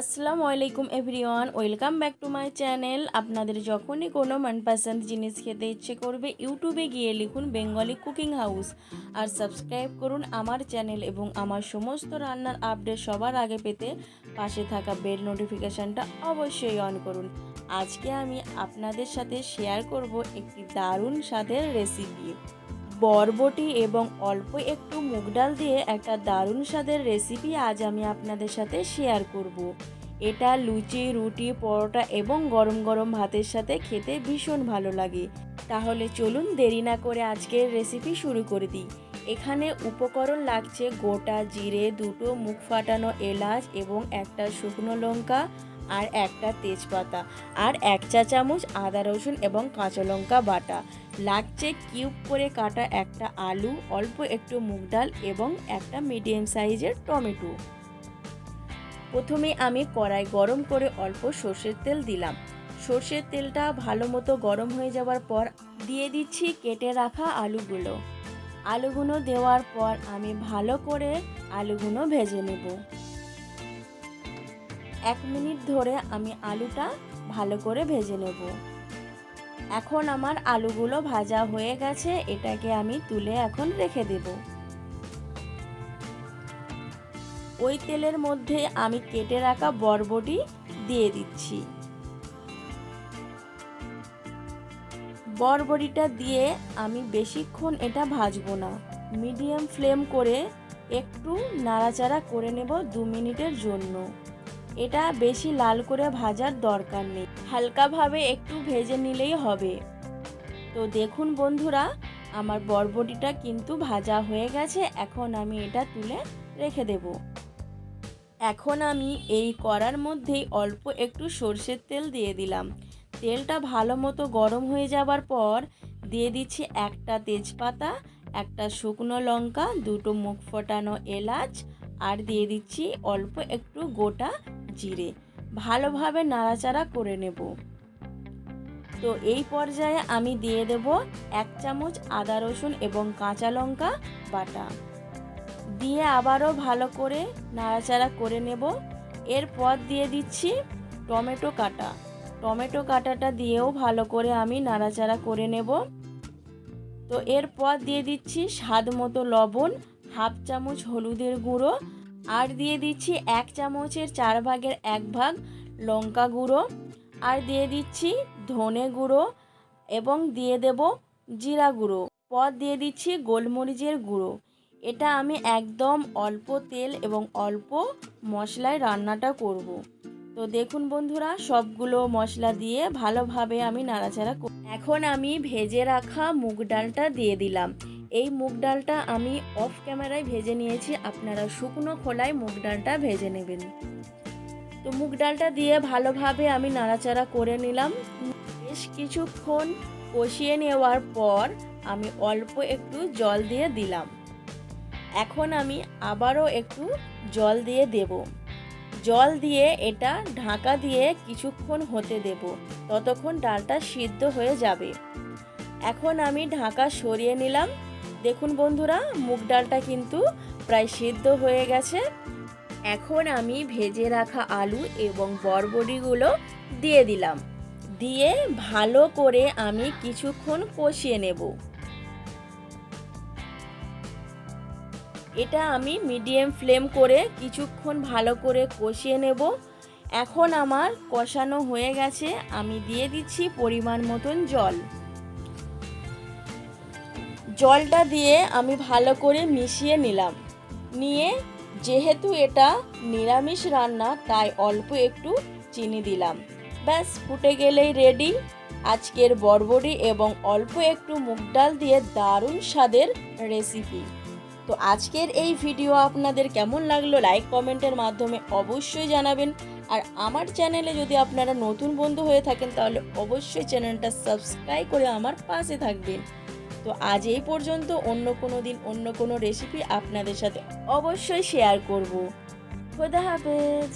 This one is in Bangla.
আসসালামু আলাইকুম everyone, welcome back to my channel. আপনাদের যখনই কোনো মনপসন্দ জিনিস খেতে ইচ্ছে করবে, ইউটিউবে গিয়ে লিখুন বেঙ্গলি কুকিং হাউস। আর সাবস্ক্রাইব করুন আমার চ্যানেল এবং আমার সমস্ত রান্নার আপডেট সবার আগে পেতে পাশে থাকা বেল নোটিফিকেশানটা অবশ্যই অন করুন। আজকে আমি আপনাদের সাথে শেয়ার করব একটি দারুণ স্বাদের রেসিপি। বরবটি এবং অল্প একটু মুগ ডাল দিয়ে একটা দারুণ স্বাদের রেসিপি আজ আমি আপনাদের সাথে শেয়ার করব। এটা লুচি, রুটি, পরোটা এবং গরম গরম ভাতের সাথে খেতে ভীষণ ভালো লাগে তাহলে চলুন দেরি না করে আজকের রেসিপি শুরু করে দিই এখানে উপকরণ লাগছে গোটা জিরে, দুটো মুখ ফাটানো এলাচ এবং একটা শুকনো লঙ্কা আর একটা তেজপাতা আর এক চা চামচ আদা রসুন এবং কাঁচা লঙ্কা বাটা। লাগছে কিউব করে কাটা একটা আলু, অল্প একটু মুগ ডাল এবং একটা মিডিয়াম সাইজের টমেটো। প্রথমে আমি কড়াই গরম করে অল্প সর্ষের তেল দিলাম। সর্ষের তেলটা ভালো মতো গরম হয়ে যাওয়ার পর দিয়ে দিচ্ছি কেটে রাখা আলুগুলো। আলুগুলো দেওয়ার পর আমি ভালো করে আলুগুলো ভেজে নেব। এক মিনিট ধরে আমি আলুটা ভালো করে ভেজে নেব। এখন আমার আলুগুলো ভাজা হয়ে গেছে, এটাকে আমি তুলে এখন রেখে দেব। ওই তেলের মধ্যে আমি কেটে রাখা বরবটি দিয়ে দিচ্ছি। বরবটিটা দিয়ে আমি বেশিক্ষণ এটা ভাজবো না। মিডিয়াম ফ্লেম করে একটু নাড়াচাড়া করে নেব দু মিনিটের জন্য। এটা বেশি লাল করে ভাজার দরকার নেই। হালকাভাবে একটু ভেজে নিলেই হবে। তো দেখুন বন্ধুরা, আমার বরবটিটা কিন্তু ভাজা হয়ে গেছে। এখন আমি এটা তুলে রেখে দেব। এখন আমি এই কড়ার মধ্যেই অল্প একটু সর্ষের তেল দিয়ে দিলাম। তেলটা ভালো মতো গরম হয়ে যাবার পর দিয়ে দিচ্ছি একটা তেজপাতা, একটা শুকনো লঙ্কা, দুটো মুখ ফোটানো এলাচ আর দিয়ে দিচ্ছি অল্প একটু গোটা জিরে। ভালোভাবে নাড়াচাড়া করে নেব। তো এই পর্যায়ে আমি দিয়ে দেব এক চামচ আদা, রসুন এবং কাঁচা লঙ্কা বাটা। দিয়ে আবারও ভালো করে নাড়াচাড়া করে নেব। এরপর দিয়ে দিচ্ছি টমেটো কাটা। টমেটো কাটাটা দিয়েও ভালো করে আমি নাড়াচাড়া করে নেব। তো এরপর দিয়ে দিচ্ছি স্বাদ মতো লবণ, হাফ চামচ হলুদের গুঁড়ো, আর দিয়ে দিচ্ছি এক চামচের চার ভাগের এক ভাগ লঙ্কা গুঁড়ো, আর দিয়ে দিচ্ছি ধনে গুঁড়ো এবং দিয়ে দেব জিরা গুঁড়ো। পর দিয়ে দিচ্ছি গোলমরিচের গুঁড়ো। এটা আমি একদম অল্প তেল এবং অল্প মশলায় রান্নাটা করব। তো দেখুন বন্ধুরা, সবগুলো মশলা দিয়ে ভালোভাবে আমি নাড়াচাড়া এখন আমি ভেজে রাখা মুগ ডালটা দিয়ে দিলাম। এই মুগ ডালটা আমি অফ ক্যামেরায় ভেজে নিয়েছি, আপনারা শুকনো খোলায় মুগ ডালটা ভেজে নেবেন। তো মুগ ডালটা দিয়ে ভালোভাবে আমি নাড়াচাড়া করে নিলাম। বেশ কিছুক্ষণ কষিয়ে নেওয়ার পর আমি অল্প একটু জল দিয়ে দিলাম। এখন আমি আবারও একটু জল দিয়ে দেব। জল দিয়ে এটা ঢাকা দিয়ে কিছুক্ষণ হতে দেব। ততক্ষণ ডালটা সিদ্ধ হয়ে যাবে। এখন আমি ঢাকা সরিয়ে নিলাম। দেখুন বন্ধুরা, মুগ ডালটা কিন্তু প্রায় সিদ্ধ হয়ে গেছে। এখন আমি ভেজে রাখা আলু এবং বরবটিগুলো দিয়ে দিলাম। দিয়ে ভালো করে আমি কিছুক্ষণ কষিয়ে নেব। এটা আমি মিডিয়াম ফ্লেম করে কিছুক্ষণ ভালো করে কষিয়ে নেব। এখন আমার কষানো হয়ে গেছে। আমি দিয়ে দিচ্ছি পরিমাণ মতন জল। জলটা দিয়ে আমি ভালো করে মিশিয়ে নিলাম। নিয়ে যেহেতু এটা নিরামিষ রান্না, তাই অল্প একটু চিনি দিলাম। ব্যাস, ফুটে গেলেই রেডি। আজকের বরবড়ি এবং অল্প একটু মুগ ডাল দিয়ে দারুণ স্বাদের রেসিপি। তো আজকের এই ভিডিও আপনাদের কেমন লাগল লাইক কমেন্টের মাধ্যমে অবশ্যই জানাবেন। আর আমার চ্যানেলে যদি আপনারা নতুন বন্ধু হয়ে থাকেন, তাহলে অবশ্যই চ্যানেলটা সাবস্ক্রাইব করে আমার পাশে থাকবেন। তো আজ এই পর্যন্ত অন্য কোনো দিন, অন্য কোনো রেসিপি আপনাদের সাথে অবশ্যই শেয়ার করব। খোদা হাফেজ।